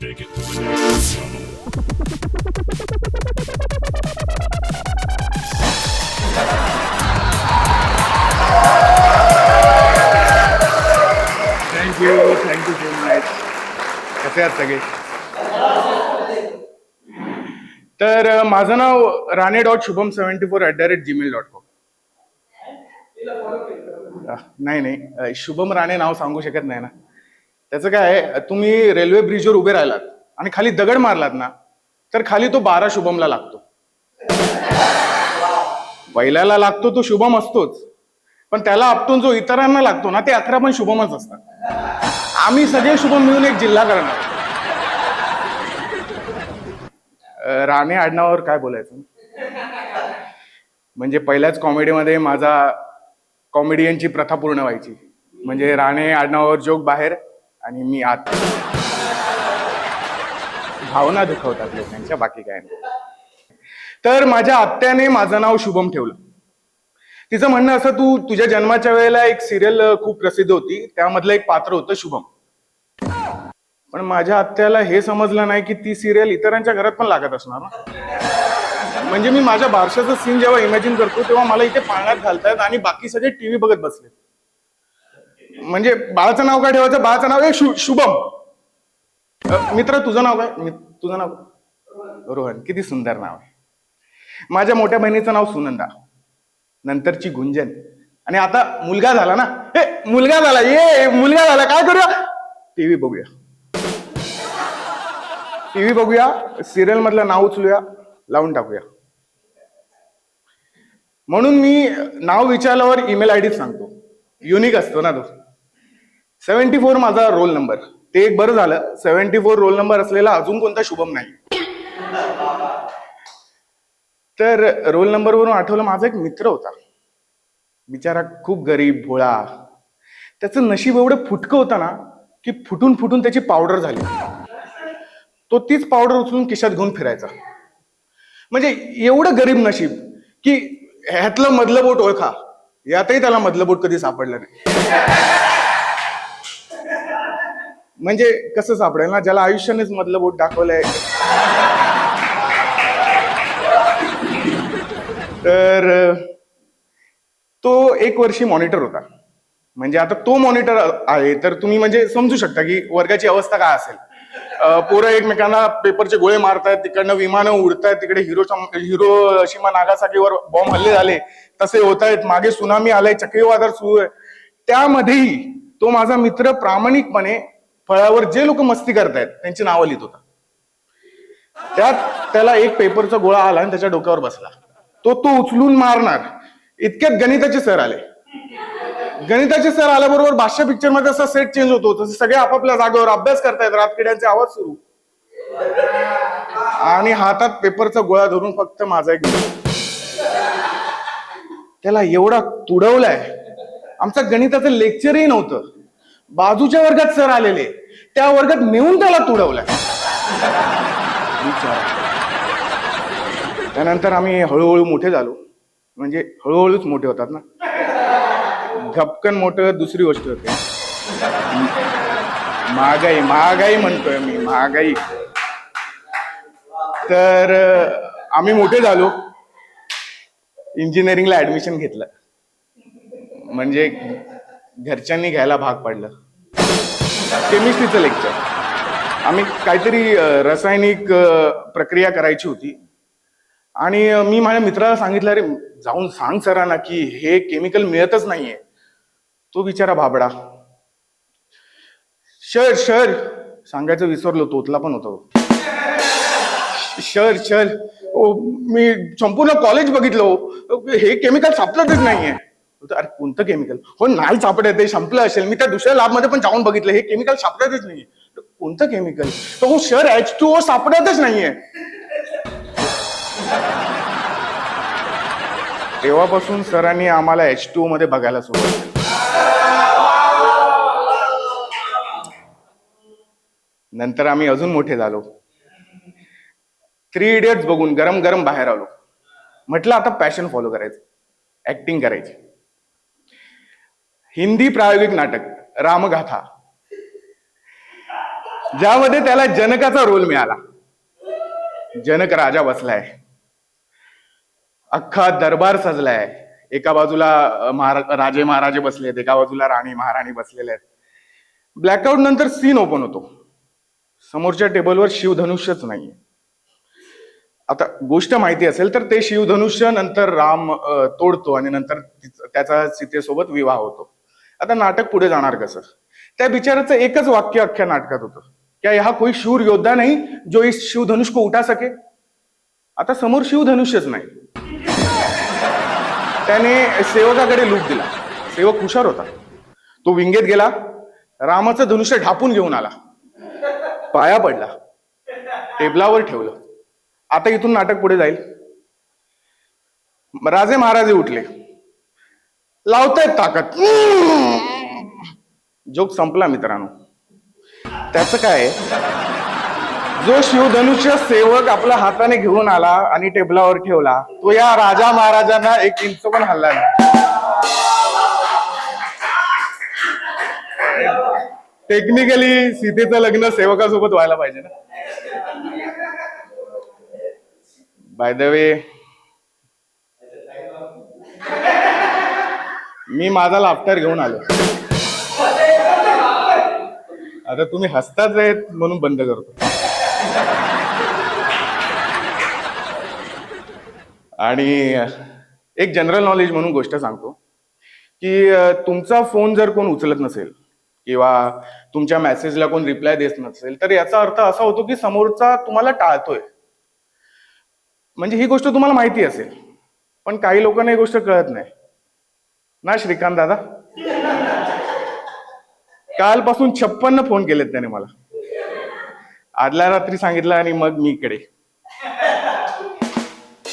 take it to the next thank you thank you so much कसे आहात सगळे? तर माझं नाव Rane dot Shubham seventy four at the rate Gmail dot com. नाही नाही. शुभम राणे नाव सांगू शकत नाही ना. त्याचं काय आहे, तुम्ही रेल्वे ब्रिजवर उभे राहिलात आणि खाली दगड मारलात ना तर खाली तो बारा शुभमला लागतो. पहिल्याला लागतो तो शुभम असतोच पण त्याला आपटून जो इतरांना लागतो ना ते अकरा पण शुभमच असतात. आम्ही सगळे शुभम मिळून एक जिल्हा करणार. राणे आडनावावर काय बोलायचं? म्हणजे पहिल्याच कॉमेडीमध्ये माझा कॉमेडियनची प्रथा पूर्ण व्हायची. म्हणजे राणे आडनावावर जोक बाहेर आणि मी आत भावना दुखवतात लोकांच्या बाकी काय नाही. तर माझ्या आत्याने माझं नाव शुभम ठेवलं. तिचं म्हणणं असं तू तुझ्या जन्माच्या वेळेला एक सिरियल खूप प्रसिद्ध होती. त्यामधलं एक पात्र होतं शुभम. पण माझ्या आत्याला हे समजलं नाही की ती सिरियल इतरांच्या घरात पण लागत असणार ना. म्हणजे मी माझ्या बारशाचं सीन जेव्हा इमॅजिन करतो तेव्हा मला इथे पाळण्यात घालतात आणि बाकी सगळे टीव्ही बघत बसले म्हणजे बाळाचं नाव काय ठेवायचं? बाळाचं नाव आहे शु शुभम. मित्र तुझं नाव काय? तुझं नाव रोहन. किती सुंदर नाव आहे. माझ्या मोठ्या बहिणीचं नाव सुनंदा. नंतरची गुंजन. आणि आता मुलगा झाला ना? हे मुलगा झाला. ये मुलगा झाला. काय करूया? टीव्ही बघूया. टीव्ही बघूया. सिरियल मधलं नाव उचलूया. लावून टाकूया. म्हणून मी नाव विचारल्यावर ईमेल आय डी सांगतो. युनिक असतो ना तो. सेव्हन्टी फोर माझा रोल नंबर. ते एक बरं झालं. सेव्हन्टी फोर रोल नंबर असलेला अजून कोणता शुभम नाही. तर रोल नंबरवरून आठवलं माझा एक मित्र होता. बिचारा खूप गरीब भोळा. त्याचं नशीब एवढं फुटकं होतं ना की फुटून फुटून त्याची पावडर झाली. तो तीच पावडर उचलून किशात घेऊन फिरायचा. म्हणजे एवढं गरीब नशीब की ह्यातलं मधलं बोट ओळखा. यातही त्याला मधलं बोट कधी सापडलं नाही. म्हणजे कसं सापडेल ना ज्याला आयुष्यानेच मधलं बोट दाखवलंय. तर तो एक वर्षी मॉनिटर होता. म्हणजे आता तो मॉनिटर आहे तर तुम्ही म्हणजे समजू शकता की वर्गाची अवस्था काय असेल. पोरं एकमेकांना पेपरचे गोळे मारतायत तिकडनं विमानं उडतायत तिकडे हिरो हिरो शिमा नागासाकीवर बॉम्ब हल्ले झाले तसे होत आहेत मागे सुनामी आलाय चक्रीवादळ सुरू आहे. त्यामध्येही तो माझा मित्र प्रामाणिकपणे फळावर जे लोक मस्ती करतायत त्यांची नावं लिहित होता. त्यात त्याला एक पेपरचा गोळा आला आणि त्याच्या डोक्यावर बसला. तो तो उचलून मारणार. इतक्यात गणिताचे सर आले. गणिताचे सर आल्याबरोबर भाष्य पिक्चरमध्ये असा सेट चेंज होतो. तसे सगळे आपापल्या जागेवर अभ्यास करतायत. रातकिड्यांचे आवाज सुरू. आणि हातात पेपरचा गोळा धरून फक्त माझा एक त्याला एवढा तुडवलाय. आमचा गणिताचं लेक्चरही नव्हतं. बाजूच्या वर्गात सर आलेले. त्या वर्गात नेऊन त्याला तुडवलं त्यानंतर आम्ही हळूहळू मोठे झालो. म्हणजे हळूहळूच मोठे होतात ना. झपकन मोठं दुसरी गोष्ट होते. महागाई महागाई म्हणतोय मी महागाई. तर आम्ही मोठे झालो. इंजिनिअरिंगला ऍडमिशन घेतलं. म्हणजे घरच्यांनी घ्यायला भाग पाडलं. केमिस्ट्रीचं लेक्चर आम्ही काहीतरी रासायनिक प्रक्रिया करायची होती. आणि मी माझ्या मित्राला सांगितलं अरे जाऊन सांग सरांना की हे केमिकल मिळतच नाहीये. तो बिचारा भाबडा. शर शर सांगायचं विसरलो तोतला पण होतो शर शर ओ मी संपूर्ण कॉलेज बघितलं हे केमिकल सापडतच नाहीये. होतं, अरे कोणतं केमिकल हो नाही सापडत ते संपलं असेल. मी त्या दुसऱ्या लॅबमध्ये पण जाऊन बघितलं. हे केमिकल सापडतच नाहीये. कोणतं केमिकल तर हो सर एच टू ओ सापडतच नाहीये. तेव्हापासून सरांनी आम्हाला एच टू मध्ये बघायला सुरुवात नंतर आम्ही अजून मोठे झालो. थ्री इडियट्स बघून गरम गरम बाहेर आलो. म्हटलं आता पॅशन फॉलो करायचं. ऍक्टिंग करायची. हिंदी प्रायोगिक नाटक रामगाथा. ज्यामध्ये त्याला जनकाचा रोल मिळाला. जनक राजा बसलाय. अख्खा दरबार सजलाय. एका बाजूला महारा- राजे महाराजे बसले आहेत एका बाजूला राणी महाराणी बसलेले आहेत. ब्लॅकआउट नंतर सीन ओपन होतो. समोरच्या टेबलवर शिवधनुष्यच नाहीये. आता गोष्ट माहिती असेल तर ते शिवधनुष्य नंतर राम तोडतो आणि नंतर त्याचा सीतेसोबत विवाह होतो. आता नाटक पुढे जाणार कसं? त्या बिचाराचं एकच वाक्य अख्ख्या नाटकात होतं क्या यहाँ कोई शूर योद्धा नाही जो इस शिवधनुष को उठा सके. आता समोर शिवधनुष्यच नाही. त्याने सेवकाकडे लूट दिला. सेवक हुशार होता. तो विंगेत गेला. रामाचं धनुष्य ढापून घेऊन आला. पाया पडला. टेबलावर ठेवलं. आता इथून नाटक पुढे जाईल. राजे महाराजे उठले. लावतायत ताकद. जोक संपला मित्रांनो. त्याचं काय? जो शिवधनुष्य सेवक आपल्या हाताने घेऊन आला आणि टेबलावर ठेवला तो या राजा महाराजांना एक इंच पण हल्ला नाही. टेक्निकली सीतेचं लग्न सेवकासोबत व्हायला पाहिजे ना. बाय द वे मी माझा लाफ्टर घेऊन आलो. आता तुम्ही हसताच आहेत म्हणून बंद करतो. आणि एक जनरल नॉलेज म्हणून गोष्ट सांगतो की तुमचा फोन जर कोण उचलत नसेल किंवा तुमच्या मेसेजला कोण रिप्लाय देत नसेल तर याचा अर्थ असा होतो की समोरचा तुम्हाला टाळतोय. म्हणजे ही गोष्ट तुम्हाला माहिती असेल पण काही लोकांना ही गोष्ट कळत नाही. ना श्रीकांत दादा? कालपासून छप्पन्न फोन केलेत त्याने मला. आदल्या रात्री सांगितलं आणि मग मी इकडे.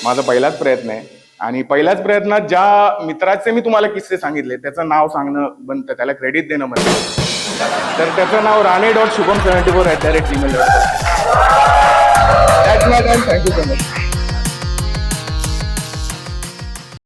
माझा पहिलाच प्रयत्न आहे. आणि पहिल्याच प्रयत्नात ज्या मित्राचे मी तुम्हाला किस्से सांगितले त्याचं नाव सांगणं बनतं त्याला क्रेडिट देणं म्हणतं तर त्याचं नाव Rane dot Shubham seventy four at the rate Gmail dot thank you so much